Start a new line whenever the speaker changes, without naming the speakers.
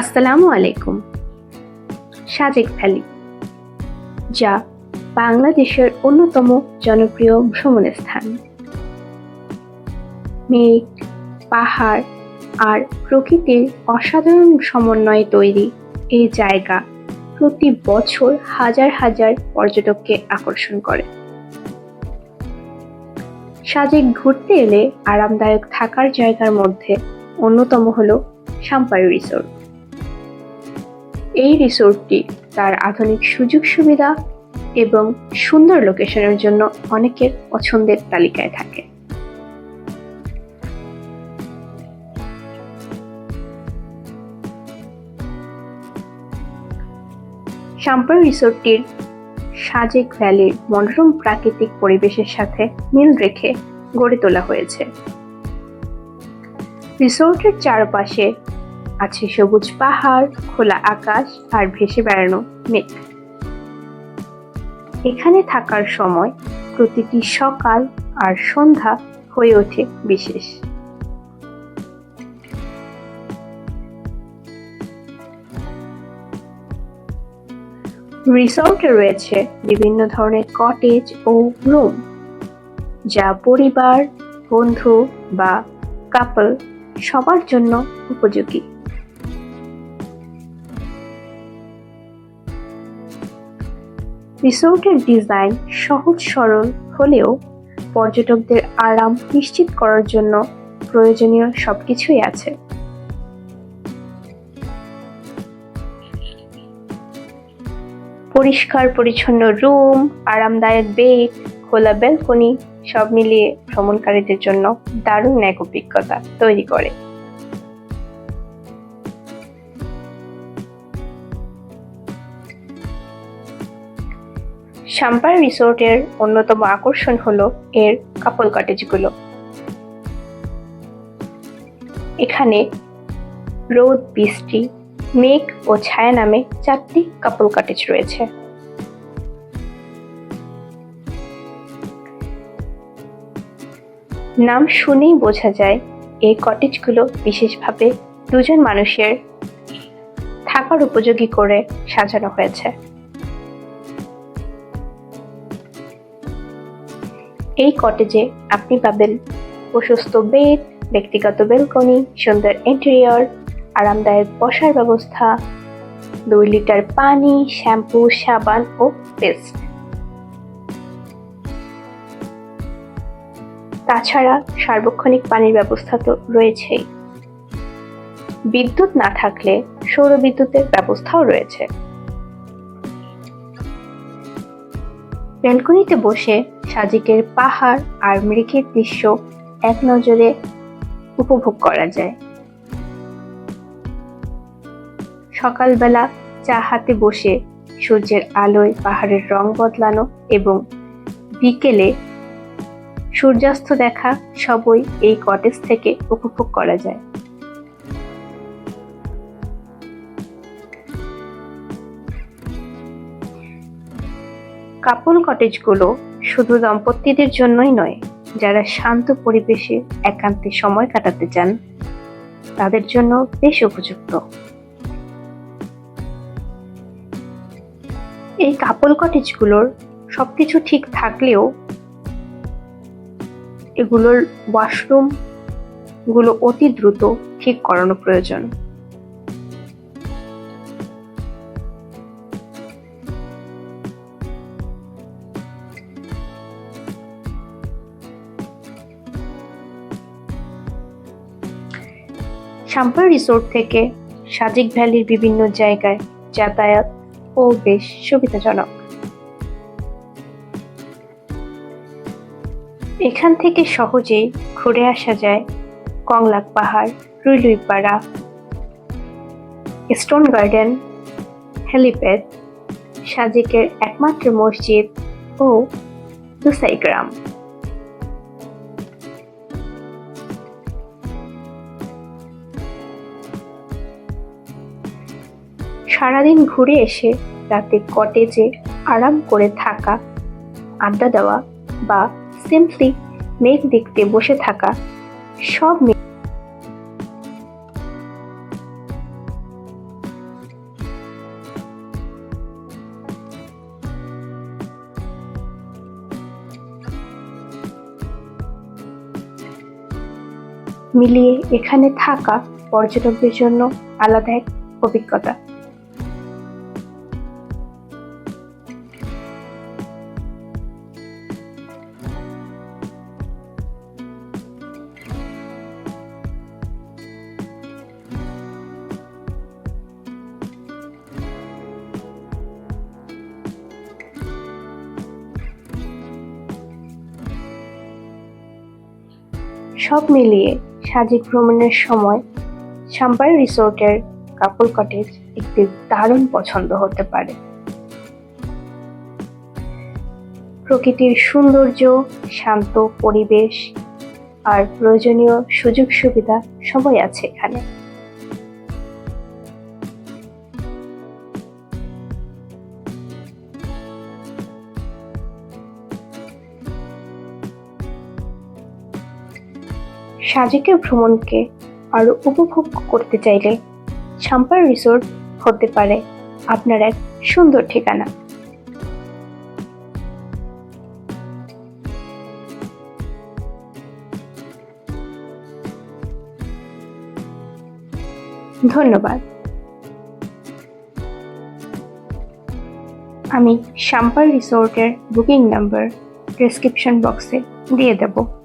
আসসালামু আলাইকুম। সাজেক ভ্যালি, যা বাংলাদেশের অন্যতম জনপ্রিয় ভ্রমণ স্থান। মেঘ, পাহাড় আর প্রকৃতির অসাধারণ সমন্বয়ে তৈরি এই জায়গা প্রতি বছর হাজার হাজার পর্যটককে আকর্ষণ করে। সাজেক ঘুরতে এলে আরামদায়ক থাকার জায়গার মধ্যে অন্যতম হলো সাম্পাই রিসোর্ট। এই রিসোর্টটি তার আধুনিক সুযোগ সুবিধা এবং সুন্দর লোকেশনের জন্য অনেকের পছন্দের তালিকায় থাকে। সাম্পার রিসোর্টটির সাজেক ভ্যালির মনোরম প্রাকৃতিক পরিবেশের সাথে মিল রেখে গড়ে তোলা হয়েছে। রিসোর্টের চারপাশে আছে সবুজ পাহাড়, খোলা আকাশ আর ভেসে বেড়ানো মেঘ। এখানে থাকার সময় প্রতিটি সকাল আর সন্ধ্যা হয়ে ওঠে বিশেষ। রিসর্টে রয়েছে বিভিন্ন ধরনের কটেজ ও রুম, যা পরিবার, বন্ধু বা কাপল সবার জন্য উপযোগী। রিসোর্টের ডিজাইন সহজ সরল হলেও পর্যটকদের আরাম নিশ্চিত করার জন্য প্রয়োজনীয় সবকিছুই আছে। পরিষ্কার পরিচ্ছন্ন রুম, আরামদায়ক বেড খোলা ব্যালকনি সব মিলিয়ে ভ্রমণকারীদের জন্য দারুণ এক অভিজ্ঞতা তৈরি করে। সাম্পার রিসোর্টের অন্যতম আকর্ষণ হল এর কাপল কটেজগুলো। এখানে রোদ, বৃষ্টি, মেঘ ও ছায়া নামে চারটি কাপল কটেজ রয়েছে। নাম শুনেই বোঝা যায়, এই কটেজগুলো বিশেষভাবে দুজন মানুষের থাকার উপযোগী করে সাজানো হয়েছে। এই কটেজে আপনি পাবেন প্রশস্ত বেড, ব্যক্তিগত বেলকনি, সুন্দর ইন্টেরিয়র, আরামদায়ক বসার ব্যবস্থা, দুই লিটার পানি, শ্যাম্পু, সাবান ও পেস্ট। তাছাড়া সার্বক্ষণিক পানির ব্যবস্থা তো রয়েছেই। বিদ্যুৎ না থাকলে সৌর বিদ্যুতের ব্যবস্থাও রয়েছে। ব্যালকনিতে বসে সাজিকের পাহাড় আর মৃগের দৃশ্য এক নজরে উপভোগ করা যায়। সকালবেলা চা হাতে বসে সূর্যের আলোয় পাহাড়ের রং বদলানো এবং বিকেলে সূর্যাস্ত দেখা সবই এই কটেজ থেকে উপভোগ করা যায়। কাপল কটেজগুলো শুধু দম্পতিদের জন্যই নয়, যারা শান্ত পরিবেশে একান্তে সময় কাটাতে চান, তাদের জন্য বেশ উপযুক্ত। এই কাপল কটেজগুলোর সবকিছু ঠিক থাকলেও এগুলোর ওয়াশরুমগুলো অতি দ্রুত ঠিক করানো প্রয়োজন। সাম্পার রিসোর্ট থেকে সাজিক ভ্যালির বিভিন্ন জায়গায় যাতায়াত ও বেশ সুবিধাজনক। এখান থেকে সহজেই ঘুরে আসা যায় কংলাক পাহাড় রুইলুইপাড়া স্টোন গার্ডেন, হেলিপ্যাড, সাজিকের একমাত্র মসজিদ ও দুসাই গ্রাম। সারাদিন ঘুরে এসে রাতে কটেজে আরাম করে থাকা, আড্ডা দেওয়া বা সিম্পলি মেঘ দেখতে বসে থাকা। সব মেঘ মিলিয়ে এখানে থাকা পর্যটকদের জন্য আলাদা এক অভিজ্ঞতা। সব মিলিয়ে সাজিক ভ্রমণের সময় সাম্পাই রিসোর্টের কাপল কটেজ একটি দারুণ পছন্দ হতে পারে। প্রকৃতির সৌন্দর্য, শান্ত পরিবেশ আর প্রয়োজনীয় সুযোগ সুবিধা সবাই আছে এখানে। সাজেকের ভ্রমণকে আরও উপভোগ করতে চাইলে সাম্পার রিসোর্ট হতে পারে আপনার এক সুন্দর ঠিকানা। ধন্যবাদ। আমি সাম্পার রিসোর্টের বুকিং নাম্বার ডেসক্রিপশন বক্সে দিয়ে দেবো।